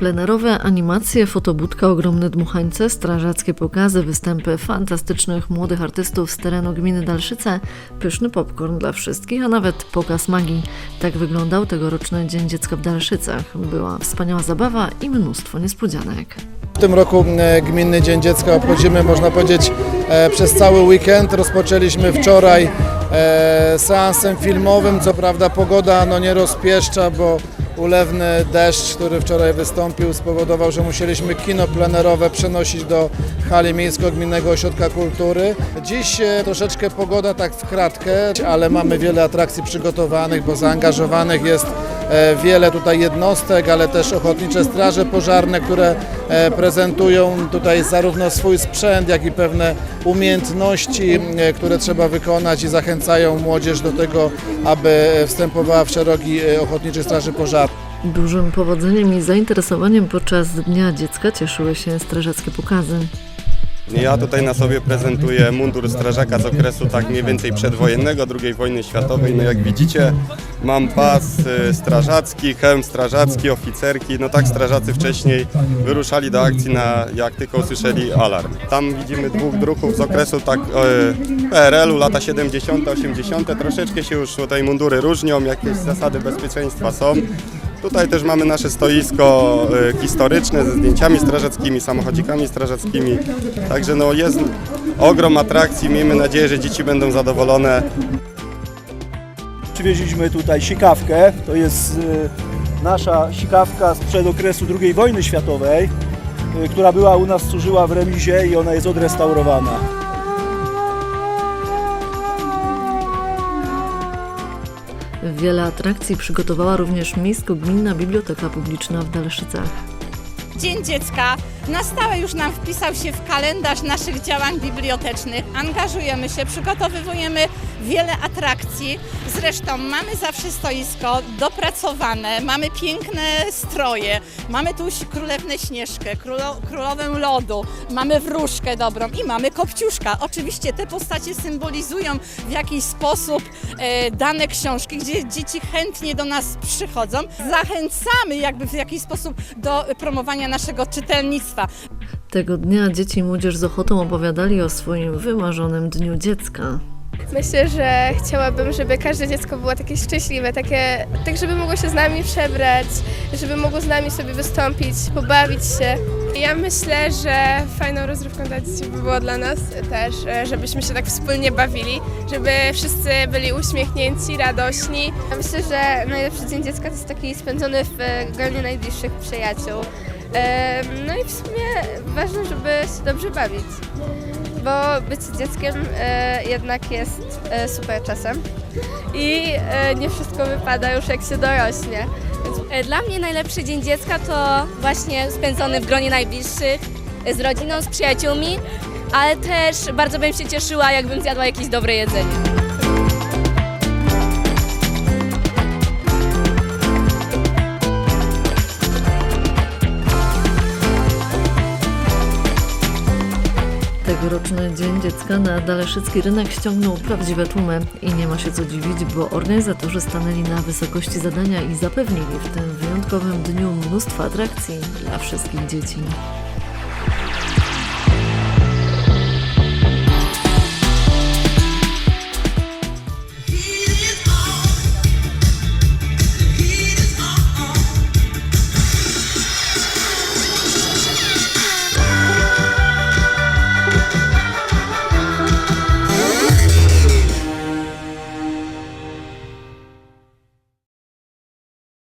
plenerowe animacje, fotobudka, ogromne dmuchańce, strażackie pokazy, występy fantastycznych młodych artystów z terenu gminy Dalszyce, pyszny popcorn dla wszystkich, a nawet pokaz magii. Tak wyglądał tegoroczny Dzień Dziecka w Dalszycach. Była wspaniała zabawa i mnóstwo niespodzianek. W tym roku e, Gminny Dzień Dziecka obchodzimy, można powiedzieć, e, przez cały weekend. Rozpoczęliśmy wczoraj e, seansem filmowym. Co prawda pogoda no, nie rozpieszcza, bo ulewny deszcz, który wczoraj wystąpił, spowodował, że musieliśmy kino plenerowe przenosić do hali Miejsko-Gminnego Ośrodka Kultury. Dziś e, troszeczkę pogoda tak w kratkę, ale mamy wiele atrakcji przygotowanych, bo zaangażowanych jest wiele tutaj jednostek, ale też ochotnicze straże pożarne, które e, prezentują tutaj zarówno swój sprzęt, jak i pewne umiejętności, e, które trzeba wykonać i zachęcają młodzież do tego, aby wstępowała w szeroki e, ochotniczych straży pożarnych. Dużym powodzeniem i zainteresowaniem podczas Dnia Dziecka cieszyły się strażackie pokazy. Ja tutaj na sobie prezentuję mundur strażaka z okresu tak mniej więcej przedwojennego, II wojny światowej. No jak widzicie mam pas y, strażacki, hełm strażacki, oficerki. No tak strażacy wcześniej wyruszali do akcji na jak tylko usłyszeli alarm. Tam widzimy dwóch druhów z okresu tak y, PRL-u, lata 70., 80. Troszeczkę się już tutaj mundury różnią, jakieś zasady bezpieczeństwa są. Tutaj też mamy nasze stoisko y, historyczne ze zdjęciami strażackimi, samochodzikami strażackimi. Także no jest ogrom atrakcji. Miejmy nadzieję, że dzieci będą zadowolone. Przywieźliśmy tutaj sikawkę. To jest y, nasza sikawka sprzed okresu II wojny światowej, y, która była u nas, służyła w remizie i ona jest odrestaurowana. Wiele atrakcji przygotowała również Miejsko-Gminna Biblioteka Publiczna w Dalszycach. Dzień Dziecka na stałe już nam wpisał się w kalendarz naszych działań bibliotecznych. Angażujemy się, przygotowujemy wiele atrakcji. Zresztą mamy zawsze stoisko dopracowane, mamy piękne stroje, mamy tu królewnę Śnieżkę, królo, królowę lodu, mamy wróżkę dobrą i mamy kopciuszka. Oczywiście te postacie symbolizują w jakiś sposób e, dane książki, gdzie dzieci chętnie do nas przychodzą. Zachęcamy jakby w jakiś sposób do promowania naszego czytelnictwa. Tego dnia dzieci i młodzież z ochotą opowiadali o swoim wymarzonym Dniu Dziecka. Myślę, że chciałabym, żeby każde dziecko było takie szczęśliwe, takie, tak żeby mogło się z nami przebrać, żeby mogło z nami sobie wystąpić, pobawić się. Ja myślę, że fajną rozrywką dla dzieci by było dla nas też, e, żebyśmy się tak wspólnie bawili, żeby wszyscy byli uśmiechnięci, radośni. Ja myślę, że najlepszy dzień dziecka to jest taki spędzony w gronie najbliższych przyjaciół. No i w sumie ważne, żeby się dobrze bawić, bo bycie dzieckiem e, jednak jest e, super czasem i e, nie wszystko wypada już jak się dorośnie. E, Dla mnie najlepszy dzień dziecka to właśnie spędzony w gronie najbliższych, e, z rodziną, z przyjaciółmi, ale też bardzo bym się cieszyła, jakbym zjadła jakieś dobre jedzenie. Tegoroczny Dzień Dziecka na Daleszycki rynek ściągnął prawdziwe tłumy i nie ma się co dziwić, bo organizatorzy stanęli na wysokości zadania i zapewnili w tym wyjątkowym dniu mnóstwo atrakcji dla wszystkich dzieci.